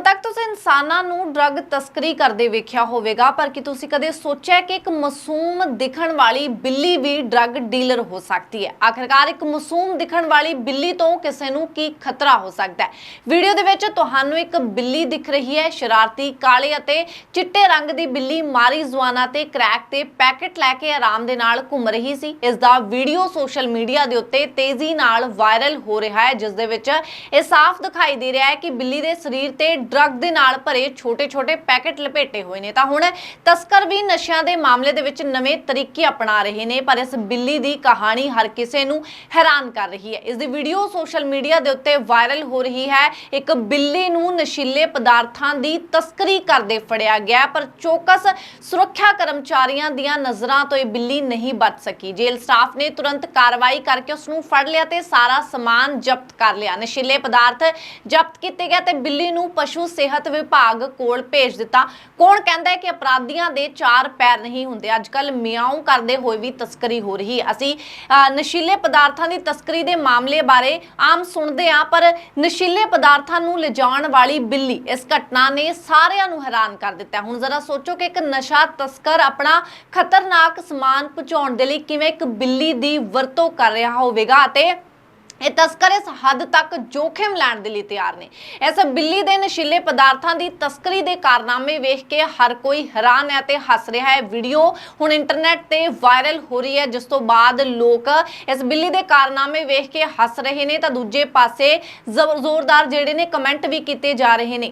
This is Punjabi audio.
ਹੁਣ ਤੱਕ ਤੁਸੀਂ ਇਨਸਾਨਾਂ ਨੂੰ ਡਰੱਗ ਤਸਕਰੀ ਕਰਦੇ ਵੇਖਿਆ ਹੋਵੇਗਾ, ਪਰ ਕੀ ਤੁਸੀਂ ਕਦੇ ਸੋਚਿਆ ਕਿ ਇੱਕ ਮਾਸੂਮ ਦਿਖਣ ਵਾਲੀ ਬਿੱਲੀ ਵੀ ਡਰੱਗ ਡੀਲਰ ਹੋ ਸਕਦੀ ਹੈ? ਆਖਰਕਾਰ ਇੱਕ ਮਾਸੂਮ ਦਿਖਣ ਵਾਲੀ ਬਿੱਲੀ ਤੋਂ ਕਿਸੇ ਨੂੰ ਕੀ ਖਤਰਾ ਹੋ ਸਕਦਾ ਹੈ? ਵੀਡੀਓ ਦੇ ਵਿੱਚ ਤੁਹਾਨੂੰ ਇੱਕ ਬਿੱਲੀ ਦਿਖ ਰਹੀ ਹੈ, ਸ਼ਰਾਰਤੀ ਕਾਲੇ ਅਤੇ ਚਿੱਟੇ ਰੰਗ ਦੀ ਬਿੱਲੀ ਮਾਰੀ ਜ਼ੁਆਨਾ ਤੇ ਕ੍ਰੈਕ ਤੇ ਪੈਕੇਟ ਲੈ ਕੇ ਆਰਾਮ ਦੇ ਨਾਲ ਘੁੰਮ ਰਹੀ ਸੀ। ਇਸ ਦਾ ਵੀਡੀਓ ਸੋਸ਼ਲ ਮੀਡੀਆ ਦੇ ਉੱਤੇ ਤੇਜ਼ੀ ਨਾਲ ਵਾਇਰਲ ਹੋ ਰਿਹਾ ਹੈ, ਜਿਸ ਦੇ ਵਿੱਚ ਇਹ ਸਾਫ਼ ਦਿਖਾਈ ਦੇ ਰਿਹਾ ਹੈ ਕਿ ਬਿੱਲੀ ਦੇ ਸਰੀਰ ਤੇ ਡਰੱਗ ਦੇ ਨਾਲ ਭਰੇ ਛੋਟੇ-ਛੋਟੇ ਪੈਕੇਟ ਲਪੇਟੇ ਹੋਏ ਨੇ। ਤਾਂ ਹੁਣ ਤਸਕਰ ਵੀ ਨਸ਼ਿਆਂ ਦੇ ਮਾਮਲੇ ਦੇ ਵਿੱਚ ਨਵੇਂ ਤਰੀਕੇ ਅਪਣਾ ਰਹੇ ਨੇ, ਪਰ ਇਸ ਬਿੱਲੀ ਦੀ ਕਹਾਣੀ ਹਰ ਕਿਸੇ ਨੂੰ ਹੈਰਾਨ ਕਰ ਰਹੀ ਹੈ। ਇਸ ਦੀ ਵੀਡੀਓ ਸੋਸ਼ਲ ਮੀਡੀਆ ਦੇ ਉੱਤੇ ਵਾਇਰਲ ਹੋ ਰਹੀ ਹੈ। ਇੱਕ ਬਿੱਲੀ ਨੂੰ ਨਸ਼ੀਲੇ ਪਦਾਰਥਾਂ ਦੀ ਤਸਕਰੀ ਕਰਦੇ ਫੜਿਆ ਗਿਆ, ਪਰ ਚੌਕਸ ਸੁਰੱਖਿਆ ਕਰਮਚਾਰੀਆਂ ਦੀਆਂ ਨਜ਼ਰਾਂ ਤੋਂ ਇਹ ਬਿੱਲੀ ਨਹੀਂ ਬਚ ਸਕੀ। ਜੇਲ੍ਹ ਸਟਾਫ ਨੇ ਤੁਰੰਤ ਕਾਰਵਾਈ ਕਰਕੇ ਉਸ ਨੂੰ ਫੜ ਲਿਆ ਤੇ ਸਾਰਾ ਸਮਾਨ ਜ਼ਬਤ ਕਰ ਲਿਆ। ਨਸ਼ੀਲੇ ਪਦਾਰਥ ਜ਼ਬਤ ਕੀਤੇ ਗਏ ਤੇ ਬਿੱਲੀ ਨੂੰ ਪਸ਼ੂ ਸਿਹਤ ਵਿਭਾਗ ਕੋਲ ਭੇਜ ਦਿੱਤਾ। ਕੌਣ ਕਹਿੰਦਾ ਹੈ ਕਿ ਅਪਰਾਧੀਆਂ ਦੇ ਚਾਰ ਪੈਰ ਨਹੀਂ ਹੁੰਦੇ। ਅੱਜ ਕੱਲ ਮਿਆਉਂ ਕਰਦੇ ਹੋਏ ਵੀ ਤਸਕਰੀ ਹੋ ਰਹੀ ਹੈ। ਅਸੀਂ ਨਸ਼ੀਲੇ ਪਦਾਰਥਾਂ ਦੀ ਤਸਕਰੀ ਦੇ ਮਾਮਲੇ ਬਾਰੇ ਆਮ ਸੁਣਦੇ ਹਾਂ, ਪਰ ਨਸ਼ੀਲੇ ਪਦਾਰਥਾਂ ਨੂੰ ਲਿਜਾਣ ਵਾਲੀ ਬਿੱਲੀ ਇਸ ਘਟਨਾ ਨੇ ਸਾਰਿਆਂ ਨੂੰ ਹੈਰਾਨ ਕਰ ਦਿੱਤਾ ਹੁਣ ਜ਼ਰਾ ਸੋਚੋ ਕਿ ਇੱਕ ਨਸ਼ਾ ਤਸਕਰ ਆਪਣਾ ਖਤਰਨਾਕ ਸਮਾਨ ਪਹੁੰਚਾਉਣ ਦੇ ਲਈ ਕਿਵੇਂ ਇੱਕ ਬਿੱਲੀ ਦੀ ਵਰਤੋਂ ਕਰ ਰਿਹਾ ਹੋਵੇਗਾ ਅਤੇ ਇਹ ਤਸਕਰ ਇਸ ਹੱਦ ਤੱਕ ਜੋਖਿਮ ਲੈਣ ਦੇ ਲਈ ਤਿਆਰ ਨੇ। ਇਸ ਬਿੱਲੀ ਦੇ ਨਸ਼ੀਲੇ ਪਦਾਰਥਾਂ ਦੀ ਤਸਕਰੀ ਦੇ ਕਾਰਨਾਮੇ ਵੇਖ ਕੇ ਹਰ ਕੋਈ ਹੈਰਾਨ ਹੈ ਤੇ ਹੱਸ ਰਿਹਾ ਹੈ। ਵੀਡੀਓ ਹੁਣ ਇੰਟਰਨੈਟ ਤੇ ਵਾਇਰਲ ਹੋ ਰਹੀ ਹੈ, ਜਿਸ ਤੋਂ ਬਾਅਦ ਲੋਕ ਇਸ ਬਿੱਲੀ ਦੇ ਕਾਰਨਾਮੇ ਵੇਖ ਕੇ ਹੱਸ ਰਹੇ ਨੇ। ਤਾਂ ਦੂਜੇ ਪਾਸੇ ਜ਼ੋਰ- ਜ਼ੋਰਦਾਰ ਜਿਹੜੇ ਨੇ ਕਮੈਂਟ ਵੀ ਕੀਤੇ ਜਾ ਰਹੇ ਨੇ।